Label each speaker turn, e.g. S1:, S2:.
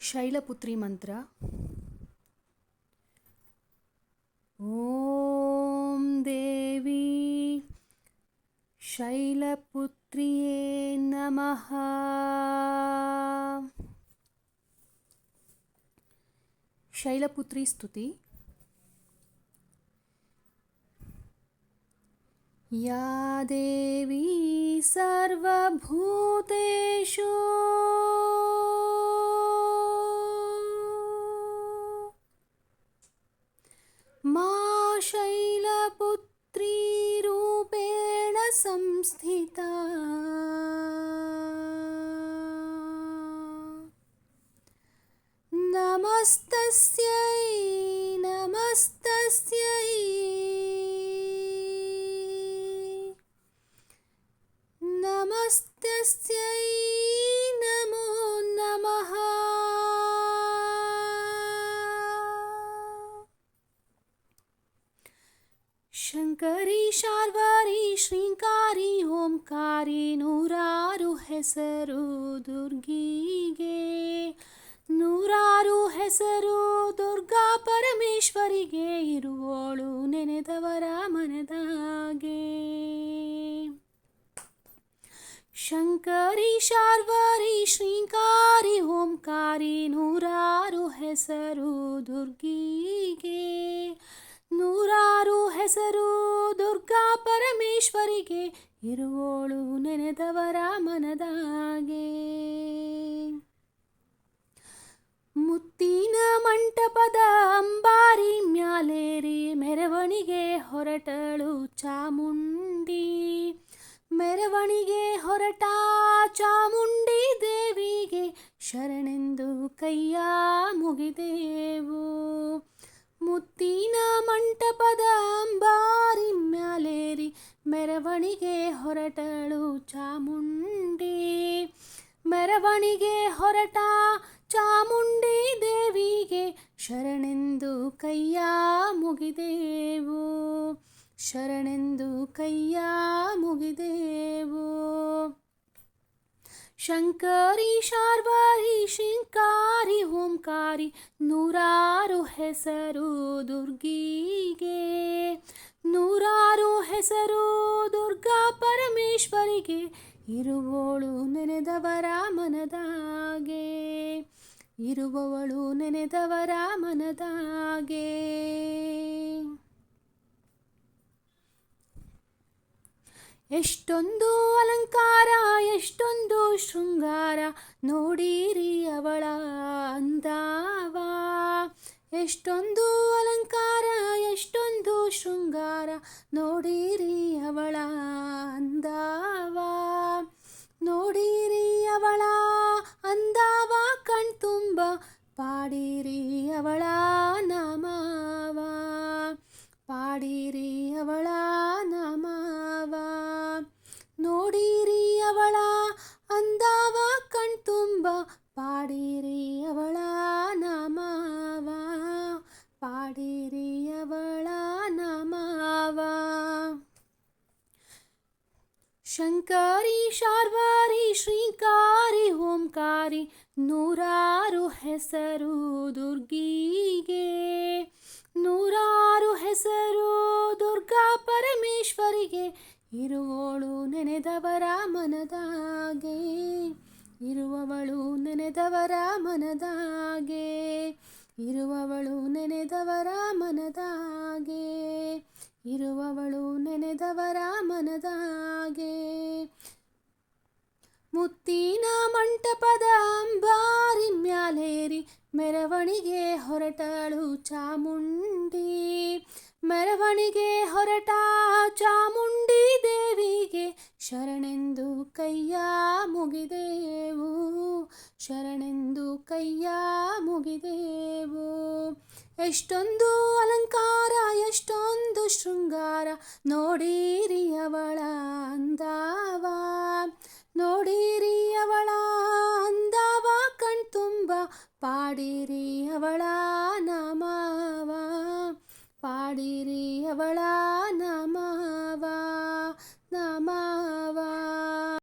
S1: शैलपुत्री मन्त्र ॐ देवी शैलपुत्र्ये नमः शैलपुत्री स्तुति या देवी सर्वभूतेषु। मा शैलपुत्रीरूपेण संस्थिता। नमस्तस्यै नमस्तस्यै नमस्तस्यै नमो नमः ಶಂಕರಿ ಶಾರ್ವಾರಿ ಶ್ರೀಂಕಾರಿ ಓಂಕಾರಿ ನೂರಾರು ಹೆಸರು ದುರ್ಗಿಗೆ ನೂರಾರು ಹೆಸರು ದುರ್ಗಾ ಪರಮೇಶ್ವರಿಗೆ ಶಂಕರಿ ಶಾರ್ವರಿ ಶ್ರೀಂಕಾರಿ ಓಂಕಾರಿ ನೂರಾರು ಹೆಸರು ದುರ್ಗಿಗೆ. ನೂರಾರು ಹೆಸರು ದುರ್ಗಾ ಪರಮೇಶ್ವರಿಗೆ, ಇರುವೋಳು ನೆನೆದವರ ಮನದಾಗೆ. ಮುತ್ತಿನ ಹೊರಟ ಚಾಮುಂಡಿ ದೇವಿಗೆ ಶರಣೆಂದು ಕೈಯ ಮುಗಿದೇವು. ಮುತ್ತಿನ ಮಂಟಪದ ಅಂಬಾರಿ ಮ್ಯಾಲೇರಿ ಮೆರವಣಿಗೆ ಹೊರಟಳು ಚಾಮುಂಡಿ. ಮೆರವಣಿಗೆ ಹೊರಟ ಚಾಮುಂಡಿ ದೇವಿಗೆ ಶರಣೆಂದು ಕೈಯ ಮುಗಿದೇವು. ಶರಣೆಂದು ಕೈಯ ಮುಗಿದೆವು. ಶಂಕರಿ ಶಾರ್ವಾರಿ ಶಿಂಕಾರಿ ಓಂಕಾರಿ ನೂರಾರು ಹೆಸರು ದುರ್ಗಿಗೆ. ನೂರಾರು ಹೆಸರು ದುರ್ಗಾ ಪರಮೇಶ್ವರಿಗೆ ಇರುವೋಳು ನೆನೆದವರ ಮನದಾಗೆ. ಇರುವವಳು ನೆನೆದವರ ಮನದಾಗೆ. ಎಷ್ಟೊಂದು ಅಲಂಕಾರ, ಎಷ್ಟೊಂದು ಶೃಂಗಾರ ನೋಡಿರಿ ಅವಳ ಅಂದಾವ. ಎಷ್ಟೊಂದು ಅಲಂಕಾರ, ಎಷ್ಟೊಂದು ಶೃಂಗಾರ ನೋಡಿರಿ ಅವಳ ಅಂದಾವ. ನೋಡಿರಿ ಅವಳ ಅಂದಾವ, ಕಣ್ತುಂಬ ಪಾಡಿರಿ ಅವಳ ನಾಮವ. ಪಾಡಿರಿ ಅವಳ ಶಂಕರಿ, ಶಾರ್ವಾರಿ, ಶ್ರೀಕಾರಿ, ಓಂಕಾರಿ, ನೂರಾರು ಹೆಸರು ದುರ್ಗಿಗೆ. ನೂರಾರು ಹೆಸರು ದುರ್ಗಾ ಪರಮೇಶ್ವರಿಗೆ. ಇರುವಳು ನೆನೆದವರ ಮನದಾಗೆ. ಇರುವವಳು ನೆನೆದವರ ಮನದಾಗೆ. ಇರುವವಳು ನೆನೆದವರ ಮನದಾಗೆ. ಇರುವವಳು ನೆನೆದವರ ಮನದಾಗೆ. ಮುತ್ತಿನ ಮಂಟಪದ ಅಂಬಾರಿ ಮ್ಯಾಲೇರಿ ಮೆರವಣಿಗೆ ಹೊರಟಳು ಚಾಮುಂಡಿ. ಮೆರವಣಿಗೆ ಹೊರಟ ಚಾಮುಂಡಿ ದೇವಿಗೆ ಶರಣೆಂದು ಕೈಯ ಮುಗಿದೆವು. ಶರಣೆಂದು ಕೈಯ ಮುಗಿದೆವು. ಎಷ್ಟೊಂದು ಅಲಂಕಾರ, ಎಷ್ಟೊಂದು ಶೃಂಗಾರ ನೋಡಿರಿಯವಳ ಅಂದಾವ. ನೋಡಿರಿ ಅವಳ ಅಂದಾವ, ಕಣ್ತುಂಬ ಪಾಡಿರಿ ಅವಳ ನಾಮವ. ಪಾಡಿರಿ ಅವಳ ನಾಮ